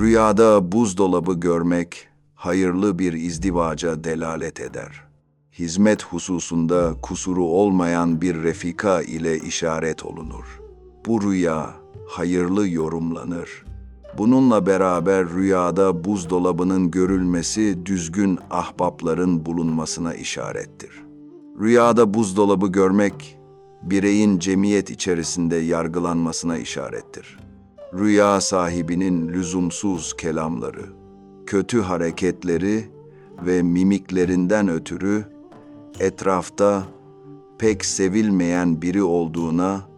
Rüyada buzdolabı görmek hayırlı bir izdivaca delalet eder. Hizmet hususunda kusuru olmayan bir refika ile işaret olunur. Bu rüya hayırlı yorumlanır. Bununla beraber rüyada buzdolabının görülmesi düzgün ahbapların bulunmasına işarettir. Rüyada buzdolabı görmek, bireyin cemiyet içerisinde yargılanmasına işarettir. Rüya sahibinin lüzumsuz kelamları, kötü hareketleri ve mimiklerinden ötürü etrafta pek sevilmeyen biri olduğuna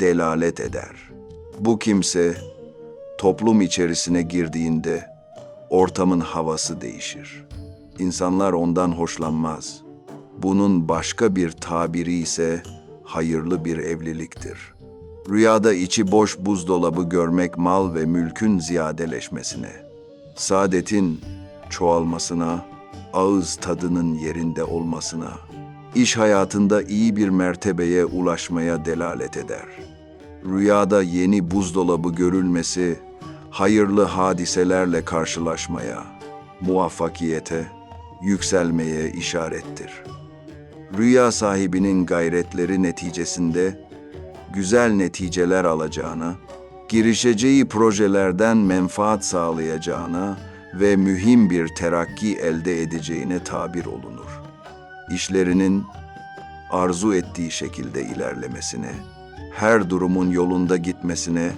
delalet eder. Bu kimse toplum içerisine girdiğinde ortamın havası değişir. İnsanlar ondan hoşlanmaz. Bunun başka bir tabiri ise hayırlı bir evliliktir. Rüyada içi boş buzdolabı görmek mal ve mülkün ziyadeleşmesine, saadetin çoğalmasına, ağız tadının yerinde olmasına, iş hayatında iyi bir mertebeye ulaşmaya delalet eder. Rüyada yeni buzdolabı görülmesi, hayırlı hadiselerle karşılaşmaya, muvaffakiyete, yükselmeye işarettir. Rüya sahibinin gayretleri neticesinde güzel neticeler alacağına, girişeceği projelerden menfaat sağlayacağına ve mühim bir terakki elde edeceğine tabir olunur. İşlerinin arzu ettiği şekilde ilerlemesine, her durumun yolunda gitmesine,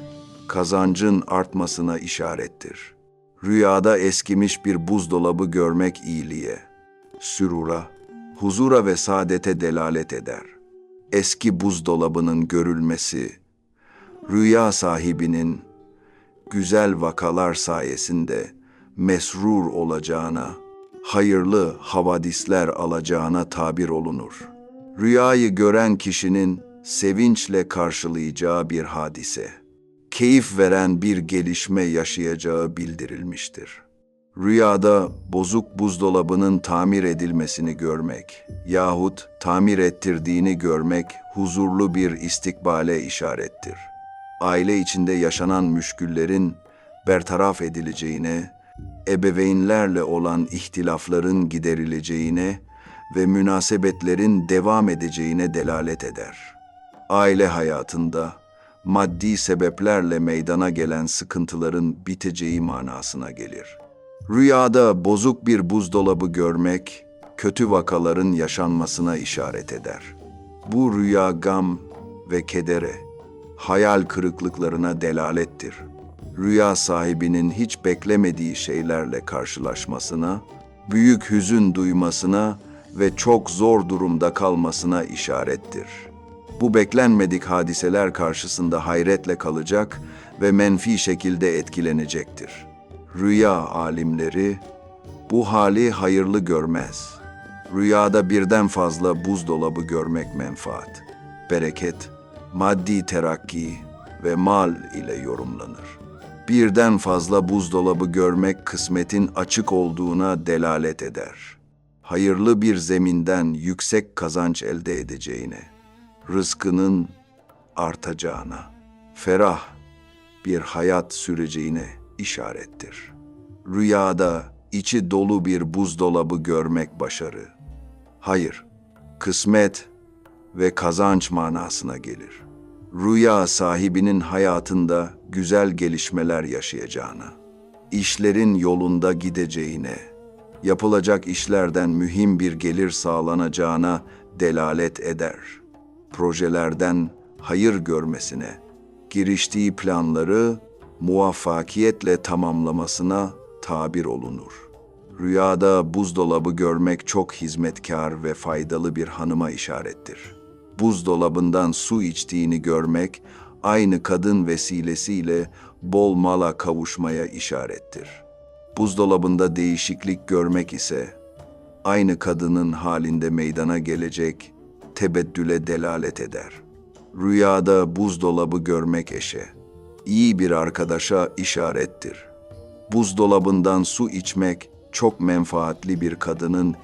kazancın artmasına işarettir. Rüyada eskimiş bir buzdolabı görmek iyiliğe, sürura, huzura ve saadete delalet eder. Eski buzdolabının görülmesi, rüya sahibinin güzel vakalar sayesinde mesrur olacağına, hayırlı havadisler alacağına tabir olunur. Rüyayı gören kişinin sevinçle karşılayacağı bir hadise, keyif veren bir gelişme yaşayacağı bildirilmiştir. Rüyada bozuk buzdolabının tamir edilmesini görmek yahut tamir ettirdiğini görmek huzurlu bir istikbale işarettir. Aile içinde yaşanan müşküllerin bertaraf edileceğine, ebeveynlerle olan ihtilafların giderileceğine ve münasebetlerin devam edeceğine delalet eder. Aile hayatında maddi sebeplerle meydana gelen sıkıntıların biteceği manasına gelir. Rüyada bozuk bir buzdolabı görmek, kötü vakaların yaşanmasına işaret eder. Bu rüya gam ve kedere, hayal kırıklıklarına delalettir. Rüya sahibinin hiç beklemediği şeylerle karşılaşmasına, büyük hüzün duymasına ve çok zor durumda kalmasına işarettir. Bu beklenmedik hadiseler karşısında hayretle kalacak ve menfi şekilde etkilenecektir. Rüya alimleri bu hali hayırlı görmez. Rüyada birden fazla buzdolabı görmek menfaat, bereket, maddi terakki ve mal ile yorumlanır. Birden fazla buzdolabı görmek kısmetin açık olduğuna delalet eder. Hayırlı bir zeminden yüksek kazanç elde edeceğine, rızkının artacağına, ferah bir hayat süreceğine işarettir. Rüyada içi dolu bir buzdolabı görmek başarı. Hayır, kısmet ve kazanç manasına gelir. Rüya sahibinin hayatında güzel gelişmeler yaşayacağına, işlerin yolunda gideceğine, yapılacak işlerden mühim bir gelir sağlanacağına delalet eder. Projelerden hayır görmesine, giriştiği planları muvaffakiyetle tamamlamasına tabir olunur. Rüyada buzdolabı görmek çok hizmetkar ve faydalı bir hanıma işarettir. Buzdolabından su içtiğini görmek, aynı kadın vesilesiyle bol mala kavuşmaya işarettir. Buzdolabında değişiklik görmek ise, aynı kadının halinde meydana gelecek tebeddüle delalet eder. Rüyada buzdolabı görmek eşe, iyi bir arkadaşa işarettir. Buzdolabından su içmek çok menfaatli bir kadının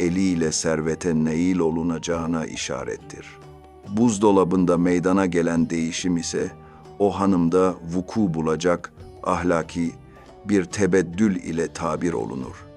eliyle servete nail olunacağına işarettir. Buzdolabında meydana gelen değişim ise o hanımda vuku bulacak ahlaki, bir tebeddül ile tabir olunur.